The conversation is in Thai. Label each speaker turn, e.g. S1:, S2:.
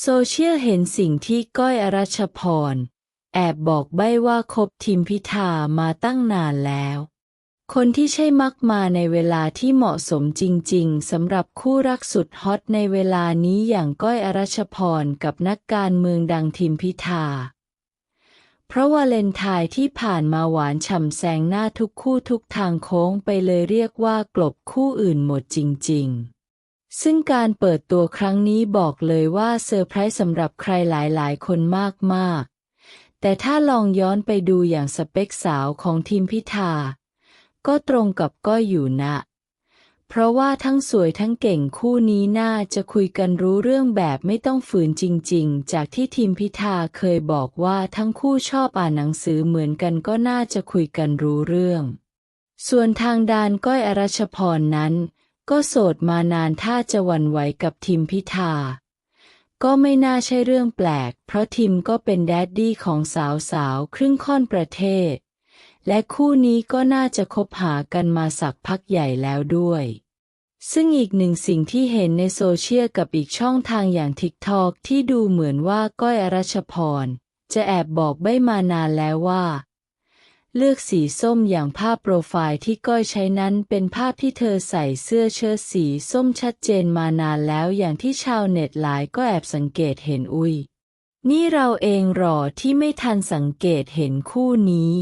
S1: โซเชียลเห็นสิ่งที่ก้อยอรัชพร แอบบอกใบ้ว่าคบทิมพิธามาตั้งนานแล้ว คนที่ใช่มักมาในเวลาที่เหมาะสมจริง ๆสำหรับคู่รักสุดฮอตในเวลานี้อย่างก้อยอรัชพรกับนักการเมืองดังทิมพิธา เพราะวาเลนไทน์ที่ผ่านมาหวานฉ่ำแซงหน้าทุกคู่ทุกทางโค้งไปเลยเรียกว่ากลบคู่อื่นหมดจริง ๆ ซึ่งการเปิดตัวครั้งนี้บอกเลยว่าเซอร์ไพรส์สำหรับใครหลายๆ คนมาก ๆ แต่ถ้าลองย้อนไปดูอย่างสเปคสาวของทีมพิธา ก็ตรงกับก้อยอยู่นะ เพราะว่าทั้งสวยทั้งเก่งคู่นี้น่าจะคุยกันรู้เรื่องแบบไม่ต้องฝืนจริง ๆ จากที่ทีมพิธาเคยบอกว่าทั้งคู่ชอบอ่านหนังสือเหมือนกันก็น่าจะคุยกันรู้เรื่อง ส่วนทางดานก้อยอรัชพรนั้น ก็โสดมานานถ้าจะหวั่นไหวกับทีมพิธา ก็ไม่น่าใช่เรื่องแปลก เพราะทิมก็เป็นแดดดี้ของสาวๆครึ่งค่อนประเทศ และคู่นี้ก็น่าจะคบหากันมาสักพักใหญ่แล้วด้วย ซึ่งอีกหนึ่งสิ่งที่เห็นในโซเชียลกับอีกช่องทางอย่าง TikTok ที่ดูเหมือนว่าก้อยอรัชพร จะแอบบอกใบมานานแล้วว่า เลือกสีส้มอย่างภาพโปรไฟล์ที่ก้อยใช้นั้นเป็นภาพที่เธอใส่เสื้อเชิ้ตสีส้มชัดเจนมานานแล้วอย่างที่ชาวเน็ตหลายก็แอบสังเกตเห็นอุ้ย นี่เราเองหรอที่ไม่ทันสังเกตเห็นคู่นี้